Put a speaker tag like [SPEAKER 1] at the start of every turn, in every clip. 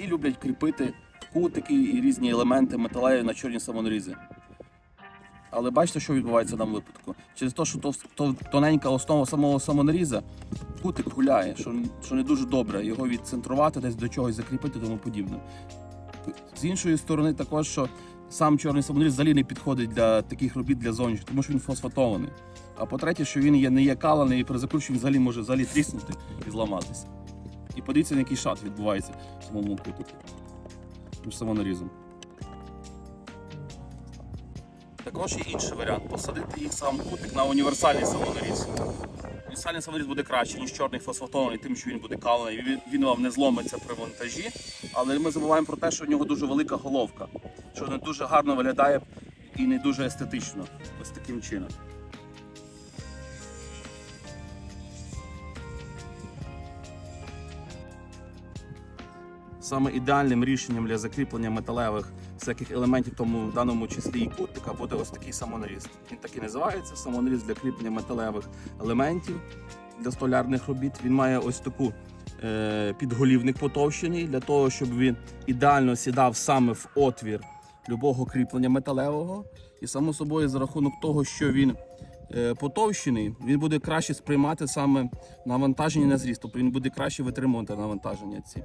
[SPEAKER 1] люблять кріпити кутики і різні елементи металеві на чорні самонарізи. Але бачите, що відбувається в даному випадку? Через те, що то, то, тоненька основа самого самонаріза, кутик гуляє, що, що не дуже добре. Його відцентрувати, десь до чогось закріпити тому подібне. З іншої сторони, також, що сам чорний самонаріз взагалі не підходить для таких робіт для зовнішніх, тому що він фосфатований. А по-третє, що він є, не є калений і при закручуванні взагалі може взагалі тріснути і зламатися. І подивіться, який шат відбувається в самому кутику між самонарізом. Також є інший варіант посадити їх сам кутик на універсальний самонаріз. Універсальний саморіз буде краще, ніж чорний фосфатований, тим, що він буде калений. Він, він вам не зломиться при монтажі. Але ми забуваємо про те, що в нього дуже велика головка, що не дуже гарно виглядає і не дуже естетично. Ось таким чином. Саме ідеальним рішенням для закріплення металевих всяких елементів, тому в даному числі і кутика, буде ось такий самонаріз. Він так і називається самонаріз для кріплення металевих елементів для столярних робіт. Він має ось таку е, підголівник потовщений для того, щоб він ідеально сідав саме в отвір любого кріплення металевого. І само собою, за рахунок того, що він е, потовщений, він буде краще сприймати саме навантаження на зріст, тобто він буде краще витримувати навантаження ці.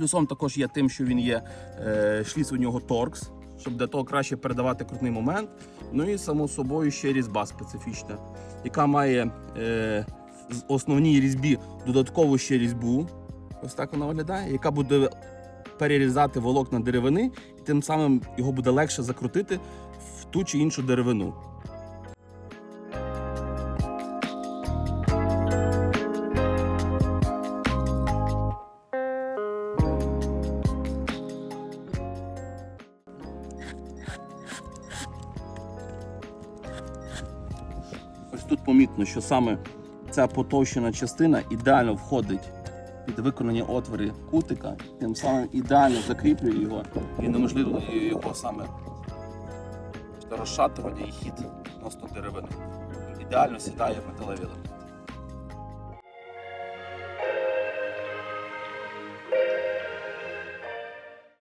[SPEAKER 1] Плюсом також є тим, що він є е, шліц у нього торкс, щоб для того краще передавати крутний момент. Ну і само собою ще різьба специфічна, яка має е, в основній різьбі додаткову ще різьбу. Ось так вона виглядає, яка буде перерізати волокна деревини, і тим самим його буде легше закрутити в ту чи іншу деревину. Ось тут помітно, що саме ця потовщена частина ідеально входить під виконані отвори кутика, тим самим ідеально закріплює його і неможливо його саме розшатування і хід носно деревини. Ідеально сідає металеві елементи.